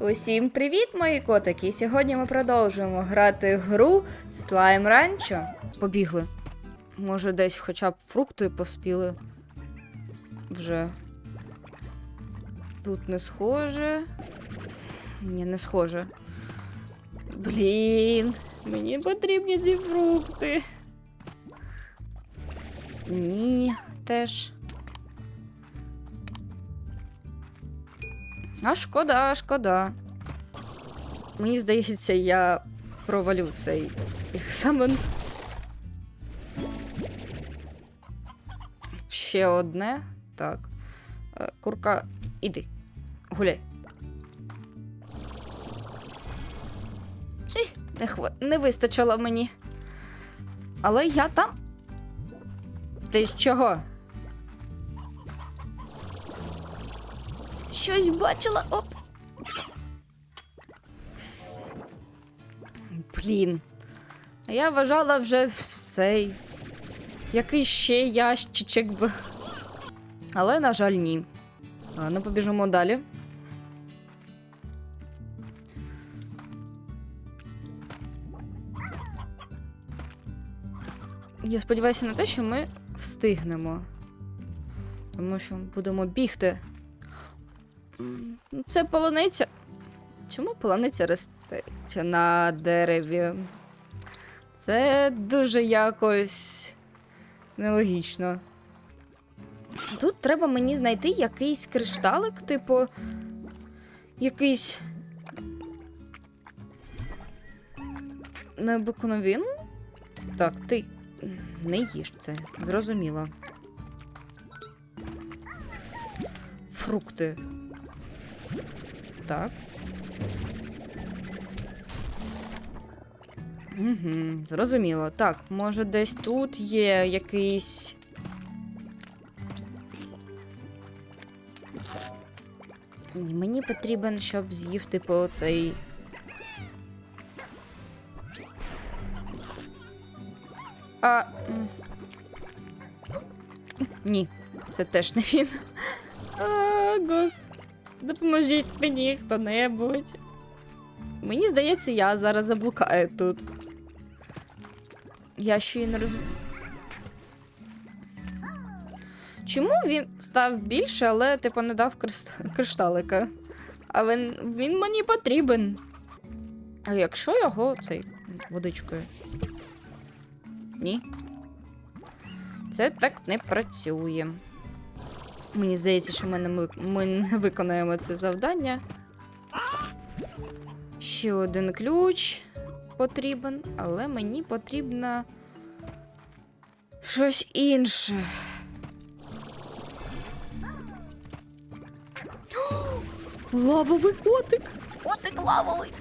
Усім привіт, мої котики! Сьогодні ми продовжуємо грати гру Слайм Ранчо. Побігли. Може, десь хоча б фрукти поспіли. Вже. Тут не схоже. Ні, не схоже. Блін, мені потрібні ці фрукти. Ні, теж. А шкода, шкода. Мені здається, я провалю цей екзамен. Ще одне. Так. Е, Курка, іди. Гуляй. Не, хва... не вистачило мені. Але я там. Ти чого? Щось бачила. Оп. Блін. А я вважала вже в цей. Який ще ящичок би. Але, на жаль, ні. Ладно, побіжимо далі. Я сподіваюся на те, що ми встигнемо. Тому що будемо бігти. Це полуниця. Чому полуниця росте на дереві? Це дуже якось нелогічно. Тут треба мені знайти якийсь кришталик, типу. Якийсь. Необикновенний? Так, ти не їж це, зрозуміло. Фрукти. Так. Угу, зрозуміло. Так, може, десь тут є якийсь. Мені потрібен, щоб з'їв, типу, цей. А. Ні, це теж не він. А, гос... Допоможіть мені хто-небудь. Мені здається, я зараз заблукаю тут. Я ще й не розумію. Чому він став більше, але типу не дав кришталика? А він, він мені потрібен. А якщо його цей водичкою? Ні. Це так не працює. Мені здається, що ми не, ми, не виконаємо це завдання. Ще один ключ потрібен, але мені потрібно щось інше. Лавовий котик! Котик лавовий!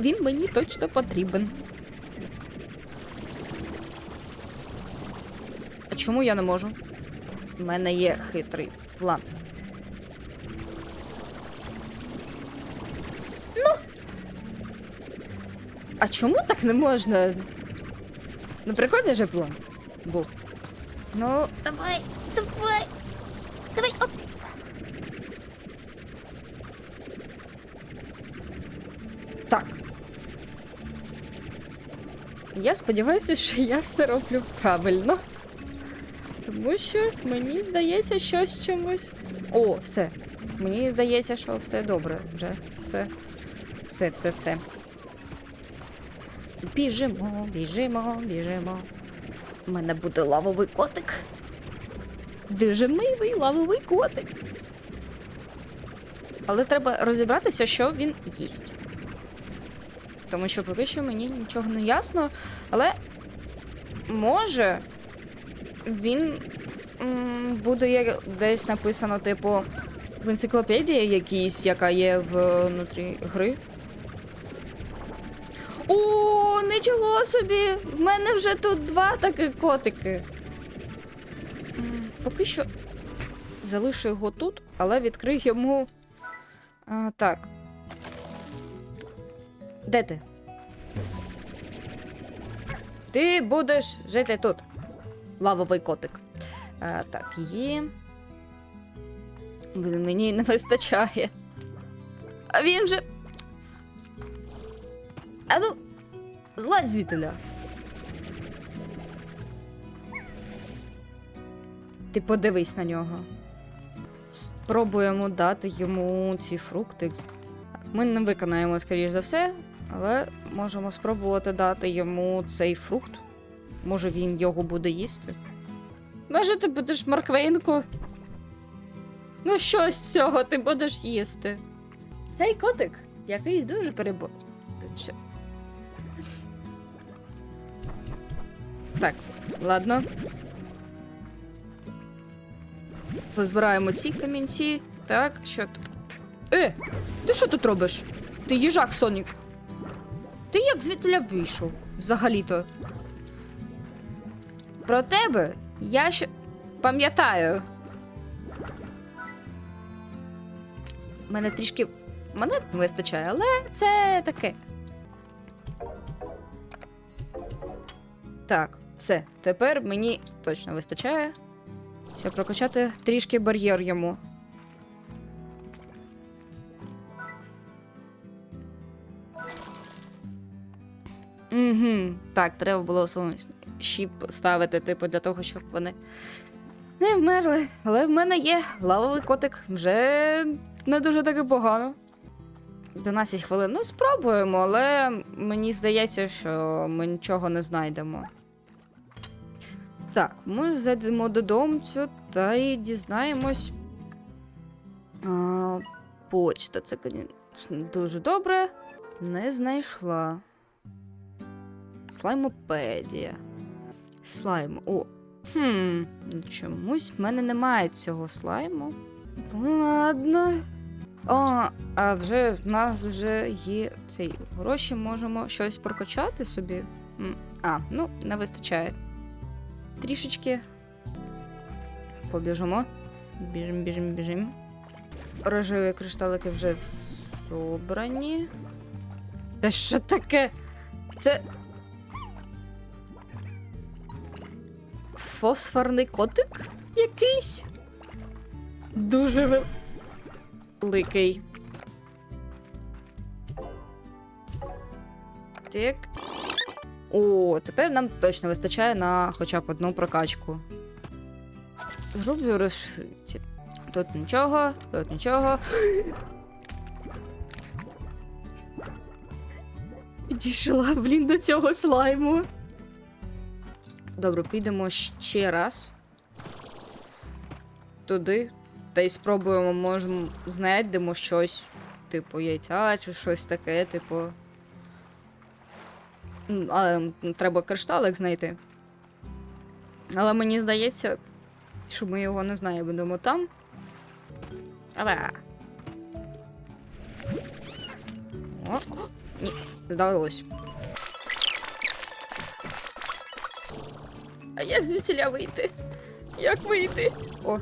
Він мені точно потрібен. А чому я не можу? У мене є хитрий план. Ну. А чому так не можна? Ну, прикольний же план. Був. Ну, давай, давай. Давай, оп. Так. Я сподіваюся, що я все роблю правильно. Тому що мені здається, щось чомусь. О, все. Мені здається, що все добре. Вже все. Все, все, все. Біжимо, біжимо, біжимо. У мене буде лавовий котик. Дуже милий лавовий котик. Але треба розібратися, що він їсть. Тому що поки що мені нічого не ясно. Але може він буде десь написано, типу, в енциклопедії якійсь, яка є внутрі гри. О, нічого собі! В мене вже тут два таких котики. Поки що залишу його тут, але відкрию йому. А, так. Де ти? Ти будеш жити тут. Лавовий котик. А, так, є. Блін, Мені не вистачає. А він же А ну, злазь звідтиля. Ти подивись на нього. Спробуємо дати йому ці фрукти. Ми не виконаємо, скоріш за все, але можемо спробувати дати йому цей фрукт. Може він його буде їсти. Може, ти будеш морквинку? Ну, що з цього ти будеш їсти? Цей котик якийсь дуже перебор. Так, ладно. Позбираємо ці камінці. Так, що тут? Е, ти що тут робиш? Ти їжак, Сонік. Ти як звідтіля вийшов? Взагалі-то. Про тебе я ще пам'ятаю. Мене трішки монет не вистачає, але це таке. Так, все. Тепер мені точно вистачає, щоб прокачати трішки бар'єр йому. Угу. Так, треба було сонячний щіп ставити, типу, для того, щоб вони не вмерли. Але в мене є лавовий котик. Вже не дуже таки погано. 12 хвилин. Ну, спробуємо, але мені здається, що ми нічого не знайдемо. Так, ми зайдемо додому та й дізнаємось. А, почта, це, дуже добре. Не знайшла. Слаймопедія. Слайм. О. Хм. Чомусь в мене немає цього слайму. Ладно. О, а вже в нас вже є цей гроші, можемо щось прокачати собі. А, ну, не вистачає. Трішечки. Побіжимо. Біжим, біжим, біжим. Рожеві кришталики вже собрані. Та що таке? Це. Фосфорний котик якийсь? Дуже великий. Так. О, тепер нам точно вистачає на хоча б одну прокачку. Зроблю розширити. Тут нічого, тут нічого. Підійшла, блін, до цього слайму. Добре, підемо ще раз. Туди. Та й спробуємо, можемо знайдемо щось, типу, яйця чи щось таке, типу. Але треба кришталик знайти. Але мені здається, що ми його не знаємо, будемо там. Ава. О, ні, здалось. А як звідсіля вийти? Як вийти? О.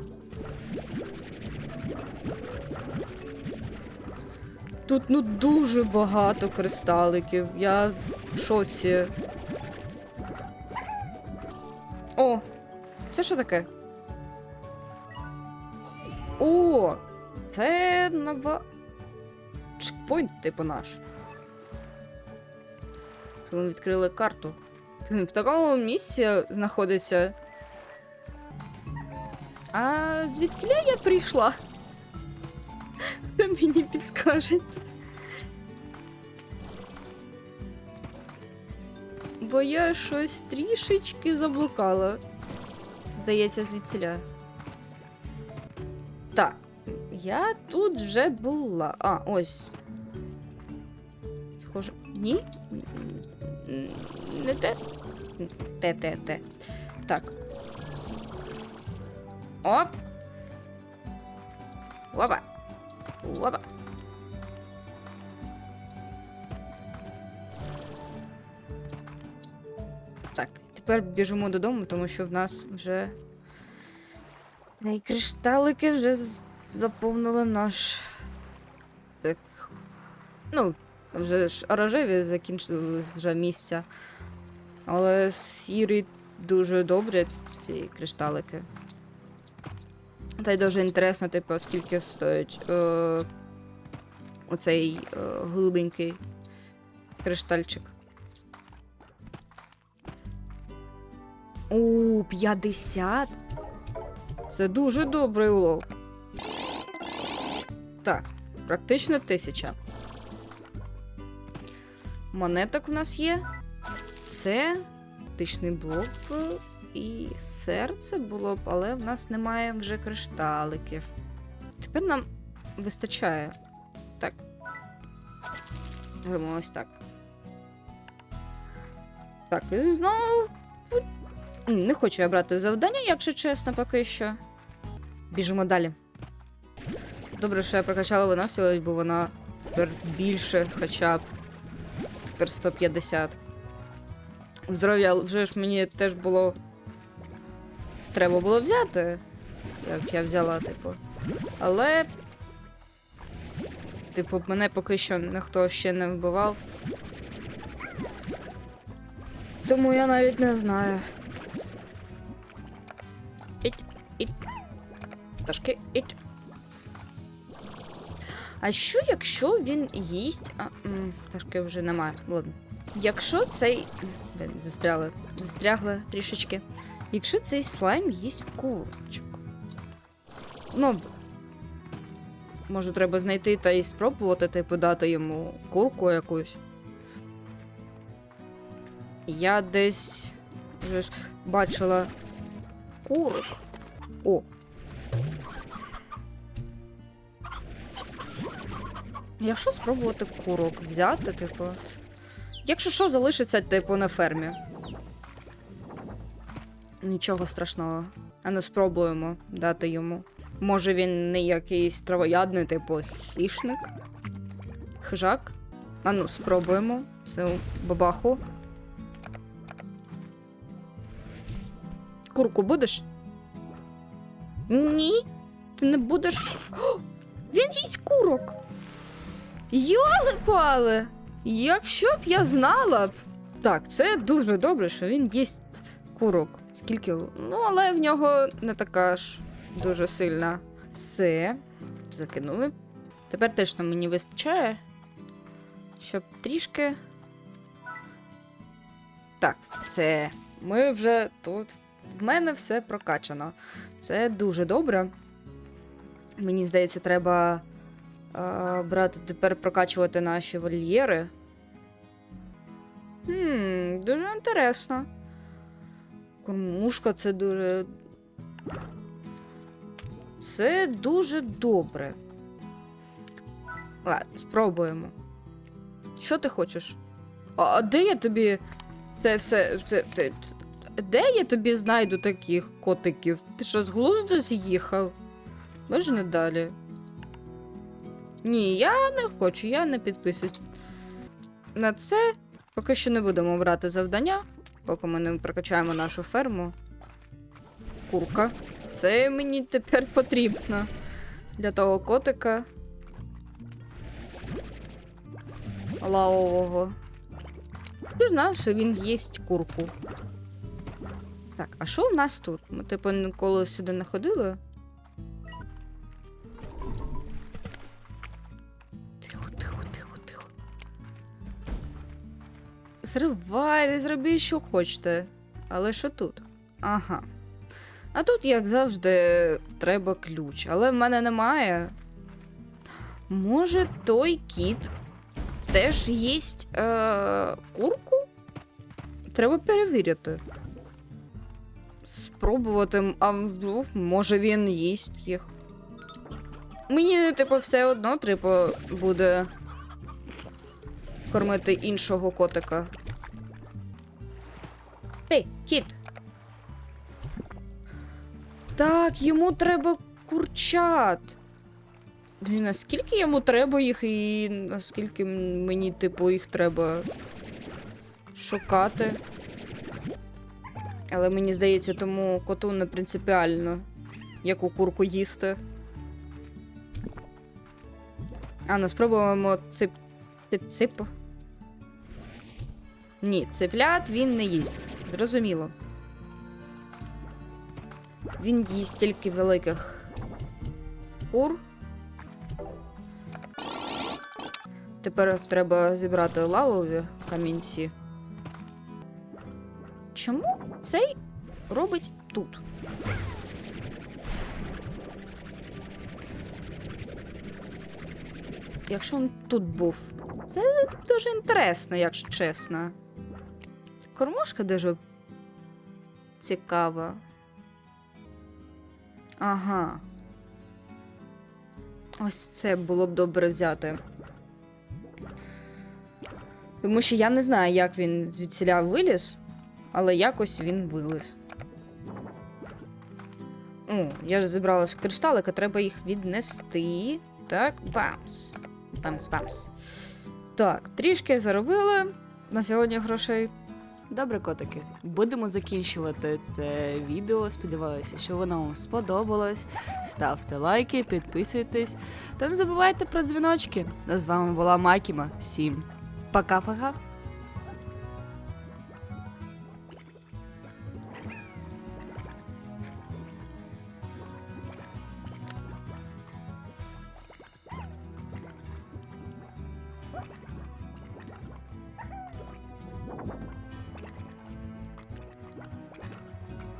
Тут ну дуже багато кристаликів. Я в шоці. О, це що таке? О, це нова. Чекпоінт, типу наш. Що ми відкрили карту. Блін, В такому місці знаходиться. А звідки я прийшла? Хто мені підскаже? Бо я щось трішечки заблукала. Здається, звідсіля. Так, я тут вже була. А, ось. Схоже. Ні? Не те? Те, те, те. Так. Оп. Опа. Опа. Так, тепер біжимо додому, тому що в нас вже і кришталики вже заповнили наш. Так. Ну, вже ж рожеві закінчили вже місця. Але сірі дуже добрі ці кришталики. Та й дуже інтересно, типу, оскільки стоїть е, оцей е, глибенький криштальчик. У 50? Це дуже добрий улов. Так, практично тисяча. Монеток в нас є. Це тичний блок е, і серце було б, але в нас немає вже кришталиків. Тепер нам вистачає. Так. Робимо ось так. Так, і знову. Не хочу я брати завдання, якщо чесно, поки що. Біжимо далі. Добре, що я прокачала виносливість, бо вона тепер більше хоча б. Тепер 150. Здоров'я вже ж мені теж було. Треба було взяти. Як я взяла, типу. Але. Типу, мене поки що ніхто ще не вбивав. Тому я навіть не знаю. Іть, іть. Ташки, іть. А що, якщо він їсть. А, ташки вже немає. Ладно. Якщо цей. Блін, застряли. Застрягли трішечки. Якщо цей слайм їсть курочок. Ну. Може, треба знайти та і спробувати, типу, дати йому курку якусь. Я десь вже ж бачила курок. О. Якщо спробувати курок взяти, типу. Якщо що, залишиться, типу, на фермі. Нічого страшного. Ану, спробуємо дати йому. Може, він не якийсь травоядний, типу, хішник? Хижак? Ану, спробуємо. Це бабаху. Курку будеш? Ні, ти не будеш. О, він їсть курок. Йоли пали! Якщо б я знала б. Так, це дуже добре, що він їсть курок. Скільки. Ну, але в нього не така ж дуже сильна. Все. Закинули. Тепер точно мені вистачає. Щоб трішки. Так, все. Ми вже тут. В мене все прокачано. Це дуже добре. Мені здається, треба брати тепер прокачувати наші вольєри. Хм, дуже інтересно. Кормушка це дуже. Це дуже добре. Ладно, спробуємо. Що ти хочеш? А, де я тобі це все. Це, це, де я тобі знайду таких котиків? Ти що, з глузду з'їхав? Можна далі? Ні, я не хочу, я не підписуюсь. На це поки що не будемо брати завдання, поки ми не прокачаємо нашу ферму. Курка. Це мені тепер потрібно для того котика. Лавового. Ти знав, що він їсть курку. Так, а що в нас тут? Ми, типу, ніколи сюди не ходили. Зривайте, зробіть, що хочете. Але що тут? Ага. А тут, як завжди, треба ключ. Але в мене немає. Може, той кіт теж їсть е- курку? Треба перевірити. Спробувати, а вдруг, може він їсть їх. Мені, типу, все одно треба буде кормити іншого котика. Ей, кіт. Так, йому треба курчат. Блін, наскільки йому треба їх і наскільки мені, типу, їх треба шукати. Але мені здається, тому коту не принципіально, яку курку їсти. А, ну спробуємо цип. Цип-цип. Ні, цеплят він не їсть. Зрозуміло. Він їсть тільки великих кур. Тепер треба зібрати лавові камінці. Чому цей робить тут? Якщо він тут був, це дуже інтересно, якщо чесно. Кормушка дуже цікава. Ага. Ось це було б добре взяти. Тому що я не знаю, як він звідсіля виліз, але якось він виліз. О, я ж зібрала ж кришталики, треба їх віднести. Так, бамс. Бамс, бамс. Так, трішки заробила на сьогодні грошей. Добре, котики, будемо закінчувати це відео. Сподіваюся, що воно вам сподобалось. Ставте лайки, підписуйтесь та не забувайте про дзвіночки. З вами була Макіма. Всім пока-пока.